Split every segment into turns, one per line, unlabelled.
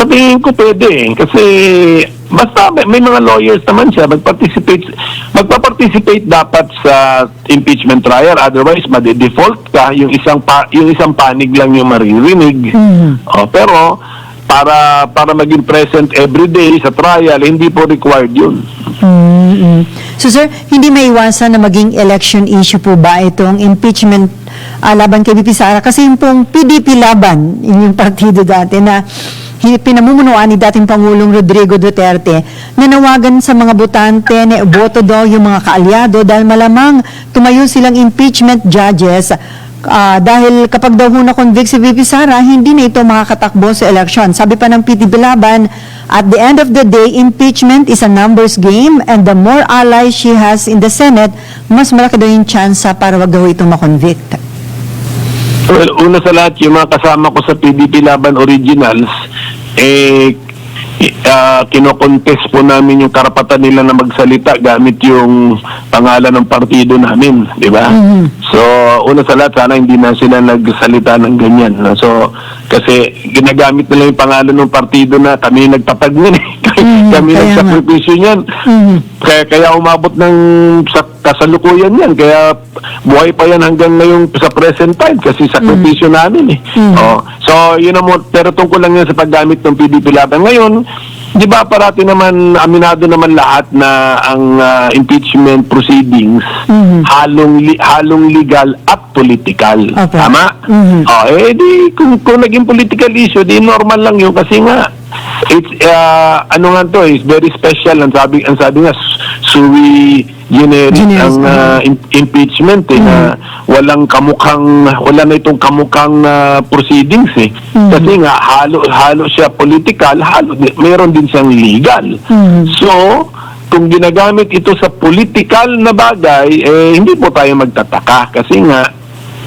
Sa tingin ko pwede eh. Kasi basta may, may mga lawyers naman siya mag-participate magpa-participate dapat sa impeachment trial otherwise made-default ka yung isang pa, yung isang panig lang yung maririnig. Oh, pero para para maging present every day sa trial hindi po required yun.
Mm-mm. So sir, hindi maiwasan na maging election issue po ba itong impeachment ah, laban kay BP Sara? Kasi yung pong PDP laban, inyong partido dati na pinamumunuan ni dating Pangulong Rodrigo Duterte, nanawagan sa mga botante na boto daw yung mga kaalyado dahil malamang tumayo silang impeachment judges Ah, dahil kapag daw ho na-convict si VP Sara, hindi na ito makakatakbo sa election. Sabi pa ng PT Bilaban, at the end of the day, impeachment is a numbers game and the more allies she has in the Senate, mas malaki daw yung chance para wag daw itong makonvict.
Well, una sa lahat, yung mga kasama ko sa PDP Laban Originals, eh, uh, kinokontest po namin yung karapatan nila na magsalita gamit yung pangalan ng partido namin, di ba? So, una sa lahat, sana hindi na sila nagsalita ng ganyan. no? So, kasi ginagamit nila yung pangalan ng partido na kami nagtatag nun eh. kami
nga.
nagsakripisyo niyan. Kaya, kaya umabot ng sa kasalukuyan yan. Kaya buhay pa yan hanggang ngayon sa present time kasi sakripisyo namin eh. Oh, so, yun mo, pero tungkol lang yan sa paggamit ng PDP laban. Ngayon, di ba parati naman, aminado naman lahat na ang ah, impeachment proceedings halong, li- halong legal at political.
Opo.
Tama? Oh, eh di, kung, kung naging political issue, di normal lang yun kasi nga, it's, uh, ano nga to, is very special. Ang sabi, ang sabi nga, sui generis
Generis,
ang uh, im- impeachment eh, na walang kamukhang, wala na itong kamukhang uh, proceedings eh. Kasi nga, halo, halo siya political, halo, meron din siyang legal. So, kung ginagamit ito sa political na bagay, eh, hindi po tayo magtataka. Kasi nga,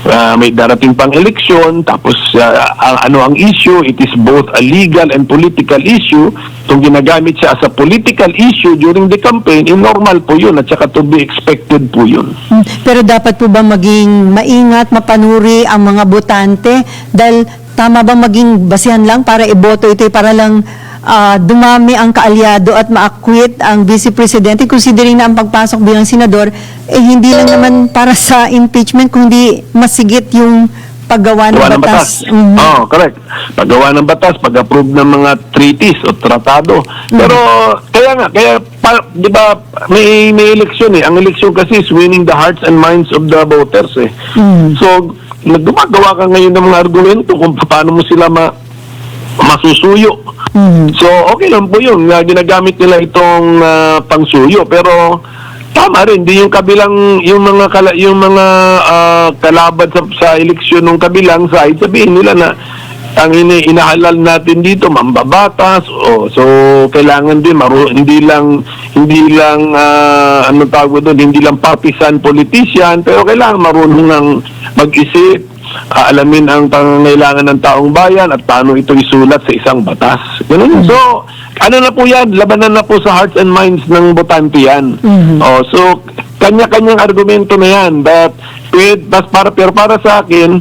Ah, may darating pang eleksyon, tapos ang- ano ang issue, it is both a legal and political issue. Kung ginagamit siya as a political issue during the campaign, eh, normal po yun at saka to be expected po yun.
Hmm. Pero dapat po ba maging maingat, mapanuri ang mga botante? Dahil tama ba maging basihan lang para iboto ito eh, para lang ah, dumami ang kaalyado at ma-acquit ang vice presidente considering na ang pagpasok bilang senador eh hindi lang naman para sa impeachment kundi masigit yung paggawa ng
Paggawa ng batas.
batas. Mhm.
Oh, correct. Paggawa ng batas, pag-approve ng mga treaties o tratado. Pero kaya nga, kaya pa, 'di ba may may eleksyon eh. Ang eleksyon kasi is winning the hearts and minds of the voters eh. So, nagumagawa ka ngayon ng mga argumento kung paano mo sila ma masusuyo. So, okay lang po yun. na ginagamit nila itong ah, pangsuyo. Pero, tama rin. Di yung kabilang, yung mga, kala, yung mga ah, kalaban sa, sa eleksyon ng kabilang side, sabihin nila na ang ini inahalal natin dito mambabatas o so kailangan din maru hindi lang hindi lang ah, ano tawag doon hindi lang partisan politician pero kailangan marunong ng mag-isip ah, alamin ang pangangailangan ng taong bayan at paano ito isulat sa isang batas. Ganun. So, ano na po yan? Labanan na po sa hearts and minds ng botante yan. Oh, so, kanya-kanyang argumento na yan. But, pwede, bas para, pero para sa akin,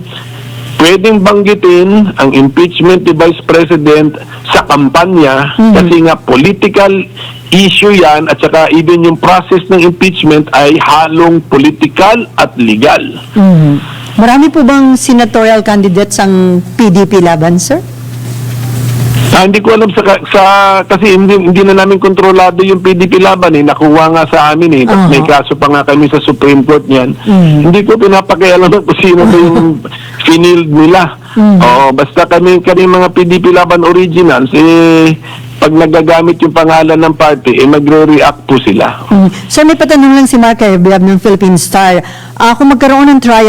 pwedeng banggitin ang impeachment ni Vice President sa kampanya kasi nga political issue yan at saka even yung process ng impeachment ay halong political at legal.
Mhm. Marami po bang senatorial candidates ang PDP laban, sir?
Ah, hindi ko alam sa, sa kasi hindi, hindi na namin kontrolado yung PDP laban eh. Nakuha nga sa amin eh.
Aha.
may kaso pa nga kami sa Supreme Court niyan.
Mhm.
Hindi ko pinapakialam kung sino ba yung finild nila. Oo, basta kami, kami mga PDP laban originals, eh, pag nagagamit yung pangalan ng party, eh, magre-react po sila.
Mm. Sir, may patanong lang si Mark Herblab ng Philippine Star. Ah, kung magkaroon ng trial